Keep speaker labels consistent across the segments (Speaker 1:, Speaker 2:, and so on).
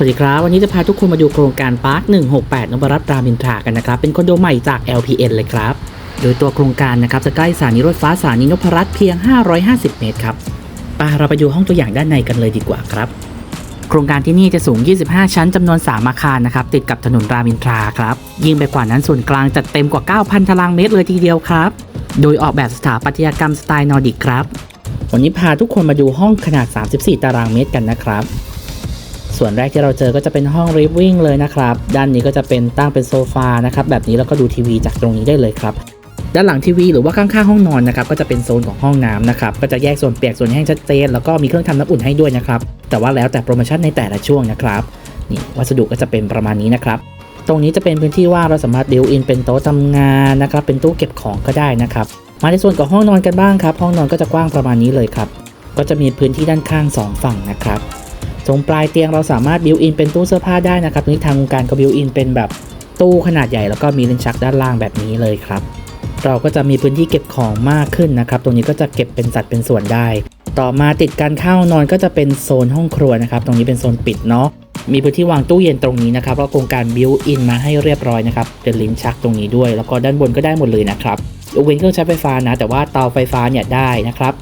Speaker 1: สวัสดีครับ วันนี้จะพาทุกคนมาดูโครงการพาร์ค 168นบรัตน์รามอินทรากันนะครับ เป็นคอนโดใหม่จาก LPN เลยครับ โดยตัวโครงการนะครับจะใกล้สถานีรถไฟฟ้าสถานีนพรัตน์เพียง 550 เมตรครับไปเราไปดูห้องตัวอย่างด้านในกันเลยดีกว่าครับ โครงการที่นี่จะสูง 25 ชั้นจำนวน 3 อาคารนะครับ ติดกับถนนรามอินทราครับ ยิ่งไปกว่านั้นส่วนกลางจัดเต็มกว่า 9,000 ตารางเมตรเลยทีเดียวครับ โดยออกแบบสถาปัตยกรรมสไตล์นอร์ดิกครับ วันนี้พาทุกคนมาดูห้องขนาด 34 ตารางเมตรกันนะครับ ส่วนแรกที่เราเจอก็จะเป็นห้องริฟวิ่งเลยนะครับ ด้านนี้ก็จะเป็นตั้งเป็นโซฟานะครับแบบนี้แล้วก็ดูทีวีจากตรงนี้ได้เลยครับด้านหลังทีวีหรือว่าข้างๆห้องนอนนะครับก็จะเป็นโซนของห้องน้ำนะครับก็จะแยกส่วนเปียกส่วนแห้งชัดเจนแล้วก็มีเครื่องทำน้ำอุ่นให้ด้วยนะครับแต่ว่าแล้วแต่โปรโมชั่นในแต่ละช่วงนะครับนี่วัสดุก็จะเป็นประมาณนี้นะครับตรงนี้จะเป็นพื้นที่ว่างเราสามารถดิวอินเป็นโต๊ะทำงานนะครับเป็นตู้เก็บของก็ได้นะครับมาในส่วนของห้องนอนกันบ้างครับ ห้องนอนก็จะกว้างประมาณนี้เลยครับก็จะมีพื้นที่ด้านข้างสองฝั่งนะครับ ตรงปลายเตียงเราสามารถบิวอินเป็นตู้เสื้อผ้าได้นะครับนี่ทางองค์การก็บิวอินเป็นแบบตู้ขนาดใหญ่แล้วก็มีลิ้นชักด้านล่างแบบนี้เลยครับ เราก็จะมีพื้นที่เก็บของมากขึ้นนะครับ ตรงนี้ก็จะเก็บเป็นสัดเป็นส่วนได้ ต่อมาติดกันเข้านอนก็จะเป็นโซนห้องครัวนะครับ ตรงนี้เป็นโซนปิดเนาะ มีพื้นที่วางตู้เย็นตรงนี้นะครับแล้วโครงการบิวอินมาให้เรียบร้อยนะครับ เป็นลิ้นชักตรงนี้ด้วย แล้วก็ด้านบนก็ได้หมดเลยนะครับยกเว้นเครื่องใช้ไฟฟ้านะ แต่ว่าเตาไฟฟ้าเนี่ยได้นะครับ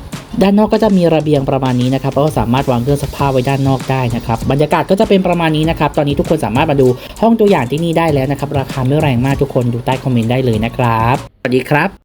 Speaker 1: ด้านนอกก็จะมีระเบียงประมาณนี้นะครับแล้วก็สามารถวางเครื่องซักผ้าไว้ด้านนอกได้นะครับบรรยากาศก็จะเป็นประมาณนี้นะครับตอนนี้ทุกคนสามารถมาดูห้องตัวอย่างที่นี่ได้แล้วนะครับราคาไม่แรงมากทุกคนดูใต้คอมเมนต์ได้เลยนะครับสวัสดีครับ